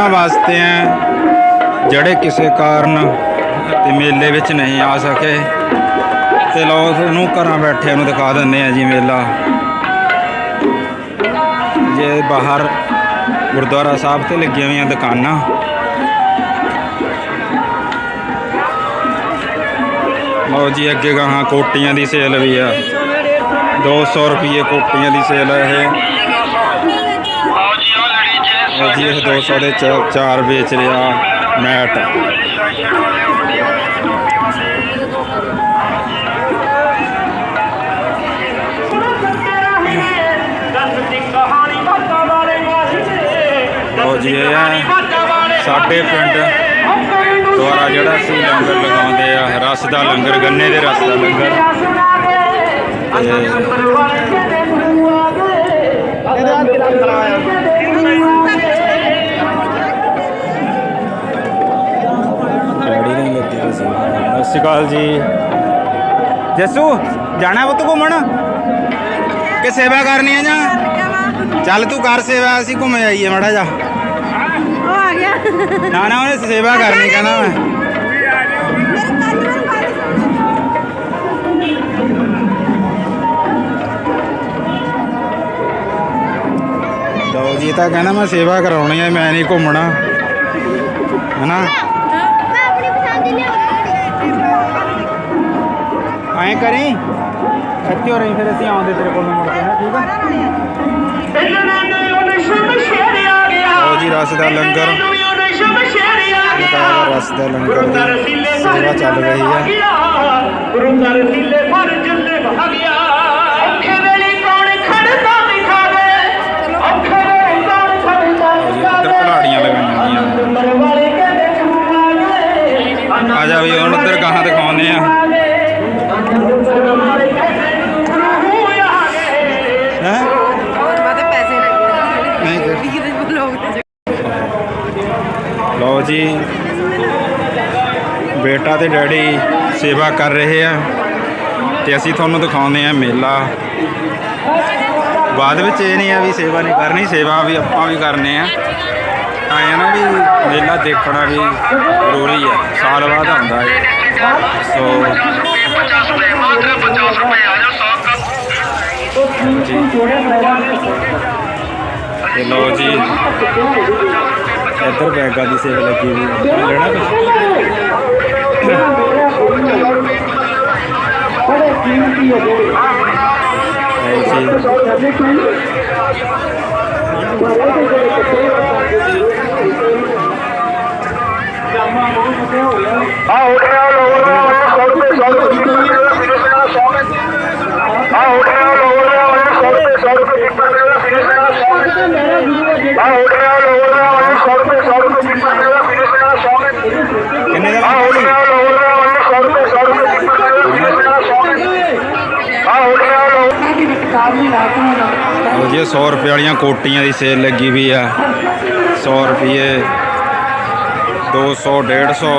ਉਹਨਾਂ ਵਾਸਤੇ ਹੈ ਜਿਹੜੇ ਕਿਸੇ ਕਾਰਨ ਤੇ ਮੇਲੇ ਵਿੱਚ ਨਹੀਂ ਆ ਸਕੇ। ਤੇ ਲੋ ਉਹਨੂੰ ਘਰਾਂ ਬੈਠਿਆਂ ਨੂੰ ਦਿਖਾ ਦਿੰਦੇ ਆ ਜੀ ਮੇਲਾ। ਜੇ ਬਾਹਰ ਗੁਰਦੁਆਰਾ ਸਾਹਿਬ ਤੇ ਲੱਗੀਆਂ ਹੋਈਆਂ ਦੁਕਾਨਾਂ। ਲਓ ਜੀ, ਅੱਗੇ ਗਾਹਾਂ ਕੋਟੀਆਂ ਦੀ ਸੇਲ ਵੀ ਆ। 200 ਰੁਪਏ ਕੋਟੀਆਂ ਦੀ ਸੇਲ ਹੈ ਇਹ। ਲਓ ਜੀ ਇਹ 200 ਦੇ ਚਾਰ ਵੇਚ ਰਿਹਾ ਮੈਟ। ਲਓ ਜੀ, ਇਹ ਸਾਡੇ ਪਿੰਡ ਦੁਆਰਾ ਜਿਹੜਾ ਅਸੀਂ ਲੰਗਰ ਲਗਾਉਂਦੇ ਆ, ਰਸ ਦਾ ਲੰਗਰ, ਗੰਨੇ ਦੇ ਰਸ ਦਾ ਲੰਗਰ। ਡੈਡੀ ਨੇ ਲੱਗੀ ਹੋਈ ਸੀ ਸਤਿ ਸ਼੍ਰੀ ਅਕਾਲ ਜੀ। ਜੱਸੂ, ਜਾਣਾ ਪੁੱਤ ਘੁੰਮਣ? ਕਿ ਸੇਵਾ ਕਰਨੀ ਆ ਜਾਂ? ਚੱਲ ਤੂੰ ਕਰ ਸੇਵਾ, ਅਸੀਂ ਘੁੰਮ ਆਈਏ ਮੜਾ ਜਾ ਉਹ ਆ ਗਿਆ ਨਾ ਨਾ, ਉਹਨੇ ਸੇਵਾ ਕਰਨੀ, ਕਹਿੰਦਾ ਮੈਂ। ਲਓ ਜੀ, ਇਹ ਤਾਂ ਕਹਿੰਦਾ ਮੈਂ ਸੇਵਾ ਕਰਾਉਣੀ ਆ, ਮੈਂ ਨਹੀਂ ਘੁੰਮਣਾ। ਹਨਾ? ਮੈਂ ਆਪਣੀ ਪਸੰਦ ਲਿਆਉਂਗੀ ਐਂ ਕਰੀ ਇੱਥੇ ਹੋ ਰਹੀ ਫਿਰ ਅਸੀਂ ਆਉਂਦੇ ਤੇਰੇ ਕੋਲ ਮੁੜ ਕੇ ਨਾ ਠੀਕ ਆ? ਲਓ ਜੀ ਰਸ ਦਾ ਲੰਗਰ। ਰਸ ਦਾ ਲੰਗਰ ਦੀ ਸੇਵਾ ਚੱਲ ਰਹੀ ਹੈ। ਗੁਰੂ ਜੁੱਲੇ ਭਾਗਿਆ। ਵੇਲੇ ਕੌਣ ਖੜਦਾ ਦਿਖਾਵੇ? ਵੇਲੇ ਕੌਣ ਖੜਦਾ ਲਗਾਈਆਂ ਆ ਜਾ ਵੀ ਹੁਣ ਉੱਧਰ ਗਾਹਾਂ ਦਿਖਾਉਂਦੇ ਆ। ਲਓ ਜੀ। ਬੇਟਾ ਤੇ ਡੈਡੀ ਸੇਵਾ ਕਰ ਰਹੇ ਆ ਤੇ ਅਸੀਂ ਤੁਹਾਨੂੰ ਦਿਖਾਉਂਦੇ ਆ ਮੇਲਾ। ਬਾਅਦ ਵਿੱਚ ਇਹ ਨਹੀਂ ਆ ਵੀ ਸੇਵਾ ਨਹੀਂ ਕਰਨੀ, ਸੇਵਾ ਵੀ ਆਪਾਂ ਵੀ ਕਰਨੇ ਆ। ਆਏ ਆ ਨਾ ਵੀ ਮੇਲਾ ਦੇਖਣਾ ਵੀ ਜ਼ਰੂਰੀ ਹੈ ਸਾਲ ਬਾਅਦ ਆਉਂਦਾ ਹੈ ਸੋ ਜੀ ਤੇ ਜੀ। ਇੱਧਰ ਬੈਗਾਂ ਦੀ ਸੇਲ ਲੱਗੀ ਹੋਈ ਹੈ। ਲੈਣਾ ਕੁਛ? ਹੈ। ਜੀ। ਆ ਉੱਠ ਰਿਹਾ ਲੋਗੋ ਸੌ ਰੁਪਏ ਸੌ ਰੁਪਏ ਆ ਉੱਠ ਰਿਹਾ ਲੋਗੋ ਸੌ ਰੁਪਏ ਸੌ ਰੁਪਏ ਆ ਉੱਠ ਰਿਹਾ ਲੋਗੋ ਸੌ ਰੁਪਏ ਸੌ ਰੁਪਏ ਕਿੰਨੇ ਦਾ ਆ ਉੱਠ ਬੈਗ ਰਿਹਾ ਲੋਗੋ ਸੌ ਰੁਪਏ ਸੌ ਰੁਪਏ ਆ ਉੱਠ ਰਿਹਾ ਲੋਗੋ ਜੀ 100 ਰੁਪਏ ਵਾਲੀਆਂ ਕੋਟੀਆਂ ਦੀ ਸੇਲ ਲੱਗੀ ਵੀ ਆ। 100 ਰੁਪਏ 200 150